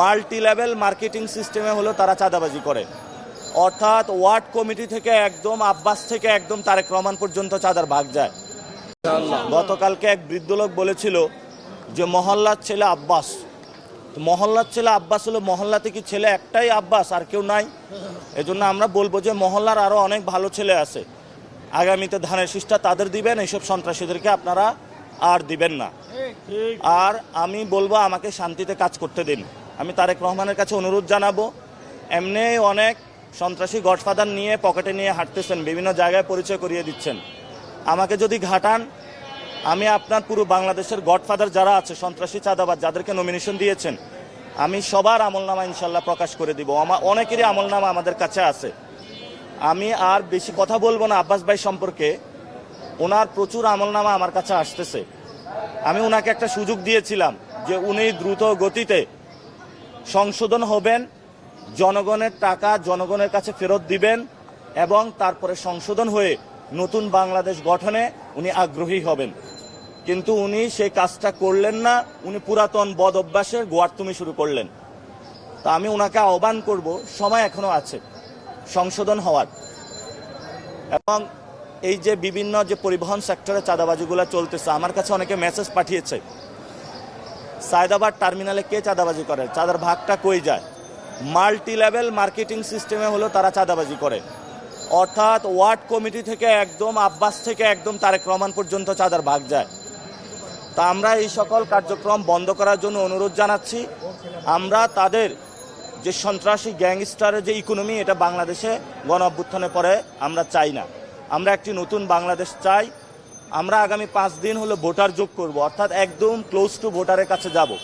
Multi level marketing সিস্টেমে হলো তারা চাঁদাবাজি করে। অর্থাৎ ওয়ার্ড কমিটি থেকে একদম, আব্বাস থেকে একদম তারেক রহমান পর্যন্ত চাঁদার ভাগ যায়। গতকালকে এক বৃদ্ধ লোক বলেছিল যে, মহল্লার ছেলে আব্বাস। মহল্লার ছেলে আব্বাস হলো, মহল্লাতে কি ছেলে একটাই আব্বাস, আর কেউ নাই? এজন্য আমরা বলব যে, মহল্লার আরও অনেক ভালো ছেলে আছে। আগামীতে ধানের শীষটা তাদের দিবেন, এইসব সন্ত্রাসীদেরকে আপনারা আর দিবেন না। আর আমি বলব, আমাকে শান্তিতে কাজ করতে দিন। আমি তারেক রহমানের কাছে অনুরোধ জানাব, এমনি অনেক সন্ত্রাসী গডফাদার নিয়ে পকেটে নিয়ে হাঁটতেছেন, বিভিন্ন জায়গায় পরিচয় করিয়ে দিচ্ছেন। আমাকে যদি ঘাটান, আমি আপনার পুরো বাংলাদেশের গডফাদার যারা আছে, সন্ত্রাসী চাঁদাবাদ যাদেরকে নমিনেশন দিয়েছেন, আমি সবার আমলনামা ইনশাল্লাহ প্রকাশ করে দিব। আমার অনেকেরই আমলনামা আমাদের কাছে আছে। আমি আর বেশি কথা বলব না আব্বাস ভাই সম্পর্কে, ওনার প্রচুর আমলনামা আমার কাছে আসতেছে। আমি ওনাকে একটা সুযোগ দিয়েছিলাম যে উনি দ্রুত গতিতে সংশোধন হবেন, জনগণের টাকা জনগণের কাছে ফেরত দিবেন এবং তারপরে সংশোধন হয়ে নতুন বাংলাদেশ গঠনে উনি আগ্রহী হবেন। কিন্তু উনি সেই কাজটা করলেন না, উনি পুরাতন বদ অভ্যাসের গোয়ার্তুমি শুরু করলেন। তা আমি ওনাকে আহ্বান করব, সময় এখনও আছে, সংশোধন হওয়ার। এবং এই যে বিভিন্ন যে পরিবহন সেক্টরে চাঁদাবাজিগুলো চলতেছে, আমার কাছে অনেকে মেসেজ পাঠিয়েছে। সায়দাবাদ টার্মিনালে কে চাঁদাবাজি করে? চাঁদার ভাগটা কই যায়? মাল্টি লেভেল মার্কেটিং সিস্টেমে হলো তারা চাঁদাবাজি করে। অর্থাৎ ওয়ার্ড কমিটি থেকে একদম, আব্বাস থেকে একদম তারেক রহমান পর্যন্ত চাঁদার ভাগ যায়। তা আমরা এই সকল কার্যক্রম বন্ধ করার জন্য অনুরোধ জানাচ্ছি। আমরা তাদের যে সন্ত্রাসী গ্যাংস্টারের যে ইকোনমি, এটা বাংলাদেশে গণ অভ্যুত্থানের পরে আমরা চাই না। আমরা একটি নতুন বাংলাদেশ চাই। আমরা আগামী পাঁচ দিন হলো ভোটার যোগ করব, অর্থাৎ একদম ক্লোজ টু ভোটারের কাছে যাব।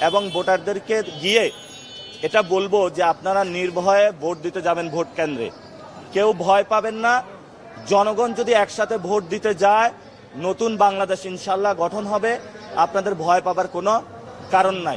এবং ভোটারদেরকে গিয়ে এটা বলব যে আপনারা নির্ভয়ে ভোট দিতে যাবেন ভোট কেন্দ্রে। কেউ ভয় পাবেন না, জনগণ যদি একসাথে ভোট দিতে যায়, নতুন বাংলাদেশ ইনশাল্লাহ গঠন হবে। আপনাদের ভয় পাবার কোনো কারণ নাই।